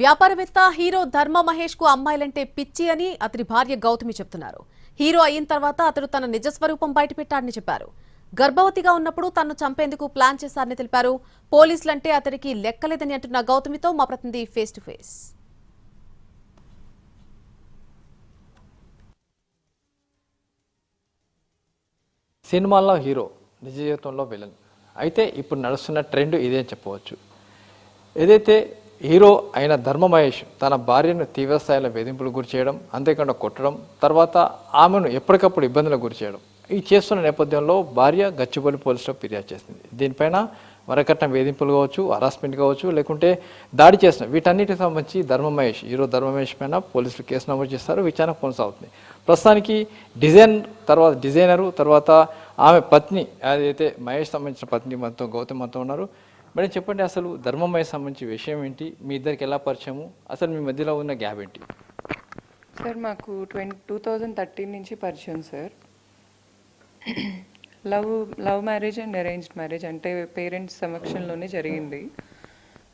వ్యాపారవేత్త హీరో ధర్మ మహేష్కు అమ్మాయిలంటే పిచ్చి అని అతని భార్య గౌతమి చెప్తున్నారు. హీరో అయిన తర్వాత అతడు తన నిజస్వరూపం బయటపెట్టాడని చెప్పారు. గర్భవతిగా ఉన్నప్పుడు తన్ను చంపేందుకు ప్లాన్ చేశారని తెలిపారు. పోలీసులంటే అతడికి లెక్కలేదని అంటున్న గౌతమితో మా ప్రతినిధి ఫేస్ టు ఫేస్ సినిమాల్లో హీరో నిజ జీవితంలో విలన్ అయితే ఇప్పుడు నడుస్తున్న ట్రెండ్ ఇదే చెప్పవచ్చు. ఏదైతే హీరో అయిన ధర్మ మహేష్ తన భార్యను తీవ్రస్థాయిలో వేధింపులు గురి చేయడం అంతేకాకుండా కొట్టడం తర్వాత ఆమెను ఎప్పటికప్పుడు ఇబ్బందులకు గురి చేయడం. ఈ చేస్తున్న నేపథ్యంలో భార్య గచ్చిబౌలి పోలీసులో ఫిర్యాదు చేసింది. దీనిపైన వరకట్నం వేధింపులు కావచ్చు హరాస్మెంట్ కావచ్చు లేకుంటే దాడి చేసిన వీటన్నిటికి సంబంధించి ధర్మ మహేష్ హీరో ధర్మ మహేష్ పైన పోలీసులు కేసు నమోదు చేస్తారు విచారణ కొనసాగుతుంది. ప్రస్తుతానికి డిజైన్ తర్వాత డిజైనరు తర్వాత ఆమె పత్ని అదైతే మహేష్ సంబంధించిన పత్ని మనతో గౌతమ్ మనతో ఉన్నారు మరి చెప్పండి అసలు ధర్మమయ సంబంధించి విషయం ఏంటి? మీ ఇద్దరికి ఎలా పరిచయము? అసలు మీ మధ్యలో ఉన్న గ్యాప్ ఏంటి? సార్ మాకు ట్వంటీ టూ థౌజండ్ థర్టీన్ నుంచి పరిచయం sir. Love love marriage and arranged marriage అంటే పేరెంట్స్ సమక్షంలోనే జరిగింది.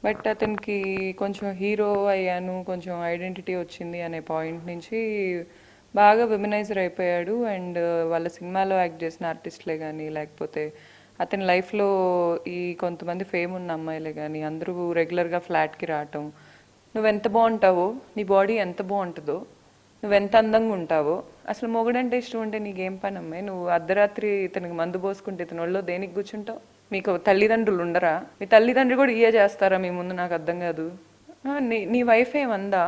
బట్ అతనికి కొంచెం హీరో అయ్యాను కొంచెం ఐడెంటిటీ వచ్చింది అనే పాయింట్ నుంచి బాగా విమనైజర్ అయిపోయాడు. అండ్ వాళ్ళ సినిమాలో యాక్ట్ చేసిన ఆర్టిస్ట్లే కానీ లేకపోతే అతని లైఫ్లో ఈ కొంతమంది ఫేమ్ ఉన్న అమ్మాయిలే కానీ అందరూ రెగ్యులర్గా ఫ్లాట్కి రావటం నువ్వు ఎంత బాగుంటావో నీ బాడీ ఎంత బాగుంటుందో నువ్వు ఎంత అందంగా ఉంటావో అసలు మొగుడంటే ఇష్టం ఉంటే నీకేం పని అమ్మాయి? నువ్వు అర్ధరాత్రి ఇతనికి మందు పోసుకుంటే ఇతని ఒళ్ళో దేనికి కూర్చుంటావు? మీకు తల్లిదండ్రులు ఉండరా? మీ తల్లిదండ్రులు కూడా ఇయే చేస్తారా? మీ ముందు నాకు అర్థం కాదు. నీ నీ వైఫ్ ఏమందా?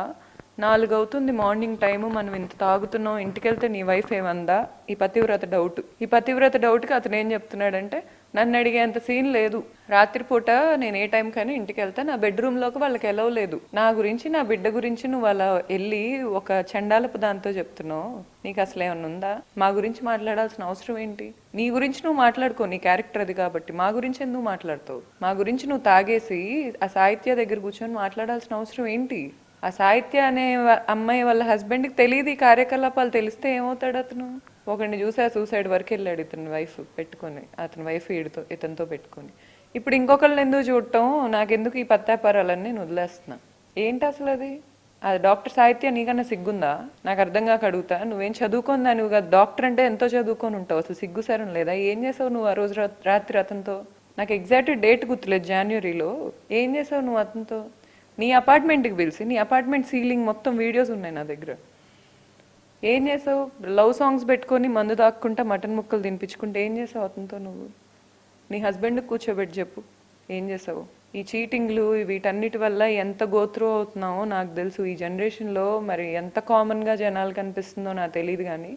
నాలుగు అవుతుంది మార్నింగ్ టైము మనం ఇంత తాగుతున్నాం ఇంటికి వెళ్తే నీ వైఫ్ ఏమందా? ఈ పతివ్రత డౌట్. ఈ పతివ్రత డౌట్కి అతను ఏం చెప్తున్నాడంటే నన్ను అడిగేంత సీన్ లేదు. రాత్రిపూట నేను ఏ టైం కానీ ఇంటికి వెళ్తే. నా బెడ్రూమ్లోకి వాళ్ళకి ఎలవ్ లేదు. నా గురించి నా బిడ్డ గురించి నువ్వు అలా వెళ్ళి ఒక చండాలపు దాంతో చెప్తున్నావు. నీకు అసలు ఏమన్నా ఉందా? మా గురించి మాట్లాడాల్సిన అవసరం ఏంటి? నీ గురించి నువ్వు మాట్లాడుకో. నీ క్యారెక్టర్ అది కాబట్టి. మా గురించి ఎందుకు మాట్లాడుతావు? మా గురించి నువ్వు తాగేసి ఆ సాహిత్య దగ్గర కూర్చొని మాట్లాడాల్సిన అవసరం ఏంటి? ఆ సాహిత్య అనే అమ్మాయి వాళ్ళ హస్బెండ్కి తెలియదు ఈ కార్యకలాపాలు తెలిస్తే ఏమవుతాడు అతను? ఒకరిని చూసి ఆ సూసైడ్ వరకు వెళ్ళాడు ఇతని వైఫ్ పెట్టుకొని అతని వైఫ్ ఈడితో ఇతనితో పెట్టుకొని. ఇప్పుడు ఇంకొకళ్ళని ఎందుకు చూడటం? నాకెందుకు ఈ పత్తాపారాలన్నీ నేను వదిలేస్తున్నా. ఏంటి అసలు అది? అది డాక్టర్ సాహిత్య నీకన్నా సిగ్గుందా? నాకు అర్థం కాక అడుగుతా. నువ్వేం చదువుకుందా నువ్వు? డాక్టర్ అంటే ఎంతో చదువుకొని ఉంటావు. అసలు సిగ్గుసారం లేదా? ఏం చేసావు నువ్వు ఆ రోజు రాత్రి అతనితో? నాకు ఎగ్జాక్ట్ డేట్ గుర్తులేదు జనవరిలో ఏం చేసావు నువ్వు అతనితో? నీ అపార్ట్మెంట్కి పిలిచి నీ అపార్ట్మెంట్ సీలింగ్ మొత్తం వీడియోస్ ఉన్నాయి నా దగ్గర. ఏం చేసావు? లవ్ సాంగ్స్ పెట్టుకొని మందు దాక్కుంటా మటన్ ముక్కలు తినిపించుకుంటే ఏం చేసావు అతనితో నువ్వు? నీ హస్బెండ్ కూర్చోబెట్టి చెప్పు ఏం చేసావు? ఈ చీటింగ్లు వీటన్నిటి వల్ల ఎంత గోత్రూ అవుతున్నావో నాకు తెలుసు. ఈ జనరేషన్లో మరి ఎంత కామన్గా జనాలు కనిపిస్తుందో నాకు తెలియదు కానీ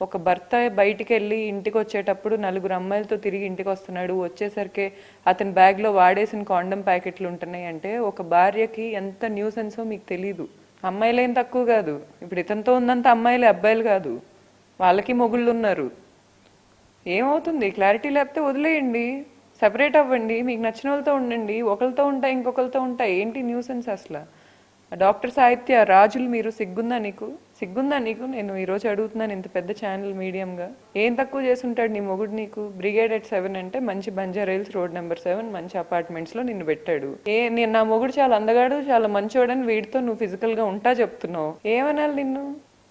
ఒక భర్త బయటికి వెళ్ళి ఇంటికి వచ్చేటప్పుడు నలుగురు అమ్మాయిలతో తిరిగి ఇంటికి వస్తున్నాడు వచ్చేసరికి అతని బ్యాగ్లో వాడేసిన కాండం ప్యాకెట్లు ఉంటున్నాయి అంటే ఒక భార్యకి ఎంత న్యూసెన్సో మీకు తెలీదు. అమ్మాయిలేం తక్కువ కాదు. ఇప్పుడు ఇతనితో ఉన్నంత అమ్మాయిలే అబ్బాయిలు కాదు. వాళ్ళకి మొగుళ్ళు ఉన్నారు ఏమవుతుంది? క్లారిటీ లేకపోతే వదిలేయండి. సెపరేట్ అవ్వండి. మీకు నచ్చిన వాళ్ళతో ఉండండి. ఒకరితో ఉంటాయి ఇంకొకరితో ఉంటాయి. ఏంటి న్యూసెన్స్ అసలు? డాక్టర్ సాహిత్య రాజులు మీరు సిగ్గుందా నీకు? సిగ్గుందా నీకు? నేను ఈరోజు అడుగుతున్నాను ఇంత పెద్ద ఛానల్ మీడియంగా. ఏం తక్కువ చేసి ఉంటాడు నీ మొగుడు నీకు? బ్రిగేడ్ ఎట్ సెవెన్ అంటే మంచి బంజారైల్స్ రోడ్ నెంబర్ సెవెన్ మంచి అపార్ట్మెంట్స్లో నిన్ను పెట్టాడు. ఏ నేను నా మొగుడు చాలా అందగాడు చాలా మంచోడని వీడితో నువ్వు ఫిజికల్గా ఉంటా చెప్తున్నావు. ఏమనాలి నిన్ను?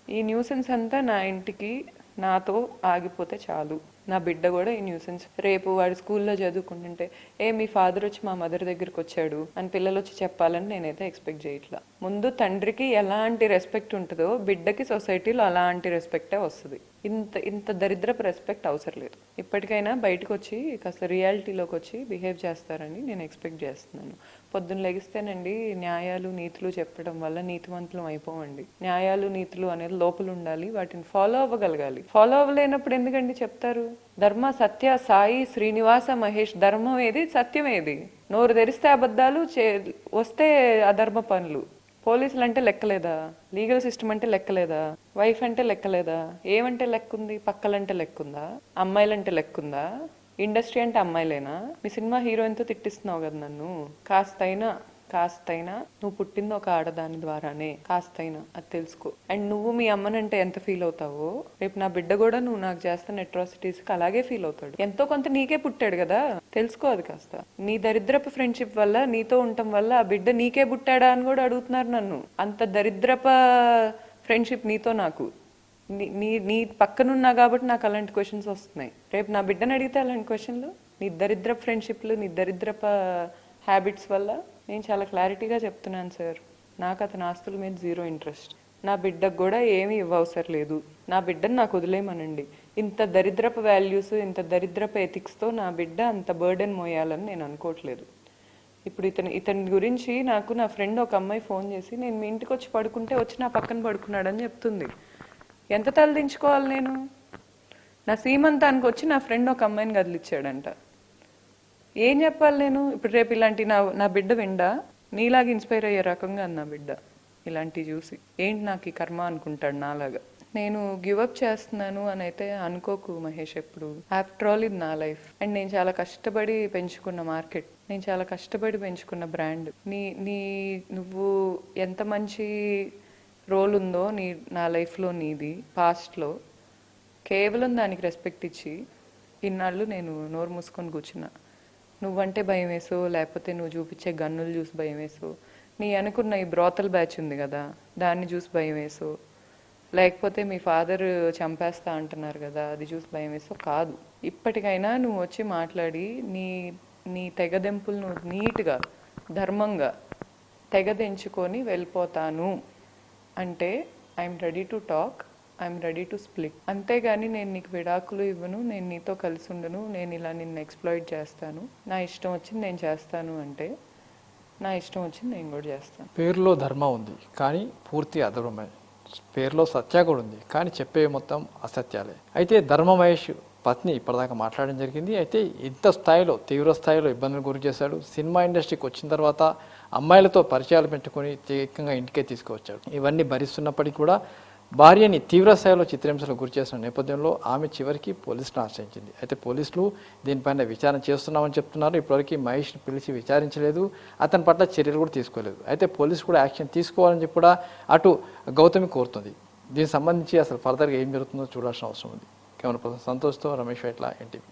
ఈ న్యూసెన్స్ అంతా నా ఇంటికి నాతో ఆగిపోతే చాలు. నా బిడ్డ కూడా ఈ న్యూసెన్స్. రేపు వాడు స్కూల్లో చదువుకుంటుంటే ఏ మీ ఫాదర్ వచ్చి మా మదర్ దగ్గరికి వచ్చాడు అని పిల్లలు వచ్చి చెప్పాలని నేనైతే ఎక్స్పెక్ట్ చేయట్లా. ముందు తండ్రికి ఎలాంటి రెస్పెక్ట్ ఉంటుందో బిడ్డకి సొసైటీలో అలాంటి రెస్పెక్టే వస్తుంది. ఇంత ఇంత దరిద్రపు రెస్పెక్ట్ అవసరం లేదు. ఇప్పటికైనా బయటకు వచ్చి కాస్త రియాలిటీలోకి వచ్చి బిహేవ్ చేస్తారని నేను ఎక్స్పెక్ట్ చేస్తున్నాను. పొద్దున్న లెగిస్తేనండి న్యాయాలు నీతులు చెప్పడం వల్ల నీతివంతులం అయిపోవండి న్యాయాలు నీతులు అనేది లోపల ఉండాలి వాటిని ఫాలో అవ్వగలగాలి. ఫాలో అవ్వలేనప్పుడు ఎందుకండి చెప్తారు? ధర్మ సత్య సాయి శ్రీనివాస మహేష్ ధర్మం ఏది? సత్యం ఏది? నోరు తెరిస్తే అబద్ధాలు చే వస్తే అధర్మ పనులు. పోలీసులు అంటే లెక్కలేదా? లీగల్ సిస్టమ్ అంటే లెక్కలేదా? వైఫ్ అంటే లెక్కలేదా? ఏమంటే లెక్కుంది? పక్కలంటే లెక్కుందా? అమ్మాయిలంటే లెక్కుందా? ఇండస్ట్రీ అంటే అమ్మాయిలేనా? మీ సినిమా హీరోయిన్తో తిట్టిస్తున్నావు కదా నన్ను. కాస్తైనా కాస్తైనా నువ్వు పుట్టింది ఒక ఆడదాని ద్వారానే. కాస్తైనా అది తెలుసుకో. అండ్ నువ్వు మీ అమ్మనంటే ఎంత ఫీల్ అవుతావో? రేపు నా బిడ్డ కూడా నువ్వు నాకు చేస్తున్న అట్రాసిటీస్కి అలాగే ఫీల్ అవుతాడు. ఎంతో కొంత నీకే పుట్టాడు కదా? తెలుసుకో అది కాస్త. నీ దరిద్రపు ఫ్రెండ్షిప్ వల్ల నీతో ఉండటం వల్ల ఆ బిడ్డ నీకే పుట్టాడా అని కూడా అడుగుతున్నారు నన్ను. అంత దరిద్రప ఫ్రెండ్షిప్ నీతో నాకు. నీ- నీ నీ పక్కనున్నా కాబట్టి నాకు అలాంటి క్వశ్చన్స్ వస్తున్నాయి. రేపు నా బిడ్డను అడిగితే అలాంటి క్వశ్చన్లు నీ దరిద్ర ఫ్రెండ్షిప్లు నీ దరిద్రప హ్యాబిట్స్ వల్ల? నేను చాలా క్లారిటీగా చెప్తున్నాను సార్ నాకు అతని ఆస్తుల మీద జీరో ఇంట్రెస్ట్ నా బిడ్డకు కూడా ఏమీ ఇవ్వవసరం లేదు. నా బిడ్డను నాకు వదిలేయమనండి. ఇంత దరిద్రపు వాల్యూస్ ఇంత దరిద్రపు ఎథిక్స్తో నా బిడ్డ అంత బర్డెన్ మోయాలని నేను అనుకోవట్లేదు. ఇప్పుడు ఇతని ఇతని గురించి నాకు నా ఫ్రెండ్ ఒక అమ్మాయి ఫోన్ చేసి నేను మీ ఇంటికి వచ్చి పడుకుంటే వచ్చి నా పక్కన పడుకున్నాడని చెప్తుంది. ఎంత తలదించుకోవాలి నేను? నా సీమంతానికి వచ్చి నా ఫ్రెండ్ ఒక అమ్మాయిని కదిలిచ్చాడంట. ఏం చెప్పాలి నేను? ఇప్పుడు రేపు ఇలాంటి నా నా బిడ్డ విండా? నీలాగా ఇన్స్పైర్ అయ్యే రకంగా నా బిడ్డ ఇలాంటివి చూసి. ఏంటి నాకు ఈ కర్మ అనుకుంటాడు నాలాగా? నేను గివప్ చేస్తున్నాను అని అయితే అనుకోకు మహేష్ ఎప్పుడు. ఆఫ్టర్ ఆల్ ఇది నా లైఫ్. అండ్ నేను చాలా కష్టపడి పెంచుకున్న మార్కెట్. నేను చాలా కష్టపడి పెంచుకున్న బ్రాండ్. నీ నీ నువ్వు ఎంత మంచి రోల్ ఉందో నీ నా లైఫ్లో నీది పాస్ట్లో కేవలం దానికి రెస్పెక్ట్ ఇచ్చి ఇన్నాళ్ళు నేను నోరు మూసుకొని కూర్చున్నా. నువ్వంటే భయం వేసో లేకపోతే నువ్వు చూపించే గన్నులు చూసి భయం వేసో నీ అనుకున్న ఈ బ్రోతల్ బ్యాచ్ ఉంది కదా దాన్ని చూసి భయం వేసో లేకపోతే మీ ఫాదర్ చంపేస్తా అంటున్నారు కదా అది చూసి భయం వేసో కాదు. ఇప్పటికైనా నువ్వు వచ్చి మాట్లాడి నీ నీ తెగదెంపులు నువ్వు నీట్గా ధర్మంగా తెగదెంచుకొని వెళ్ళిపోతాను. అంటే I'm ready to talk I'm ready to split అంతేగాని నేను నీకు విడాకులు ఇవ్వను నేను నీతో కలిసి ఉండను నేను ఇలా నిన్ను ఎక్స్ప్లాయిట్ చేస్తాను. నా ఇష్టం వచ్చింది నేను చేస్తాను అంటే నా ఇష్టం వచ్చింది నేను కూడా చేస్తాను. పేరులో ధర్మం ఉంది కానీ పూర్తి అధర్మమే. పేరులో సత్య కూడా ఉంది కానీ చెప్పే మొత్తం అసత్యాలే. అయితే ధర్మ మహేష్ పత్ని ఇప్పటిదాకా మాట్లాడడం జరిగింది. అయితే ఇంత స్థాయిలో తీవ్ర స్థాయిలో ఇబ్బందులు గురి చేశాడు. సినిమా ఇండస్ట్రీకి వచ్చిన తర్వాత అమ్మాయిలతో పరిచయాలు పెట్టుకుని ఏకంగా ఇంటికే తీసుకువచ్చాడు. ఇవన్నీ భరిస్తున్నప్పటికీ కూడా భార్యని తీవ్ర స్థాయిలో చిత్రహింసలకు గురి చేసిన నేపథ్యంలో ఆమె చివరికి పోలీసులను ఆశ్రయించింది. అయితే పోలీసులు దీనిపైన విచారణ చేస్తున్నామని చెప్తున్నారు. ఇప్పటివరకు మహేష్ని పిలిచి విచారించలేదు. అతని పట్ల చర్యలు కూడా తీసుకోలేదు. అయితే పోలీసు కూడా యాక్షన్ తీసుకోవాలని చెప్పి కూడా అటు గౌతమి కోరుతుంది. దీనికి సంబంధించి అసలు ఫర్దర్గా ఏం జరుగుతుందో చూడాల్సిన అవసరం ఉంది. కెమెరా పర్సన్ సంతోష్తో రమేష్ వైట్ల ఎన్టీవీ.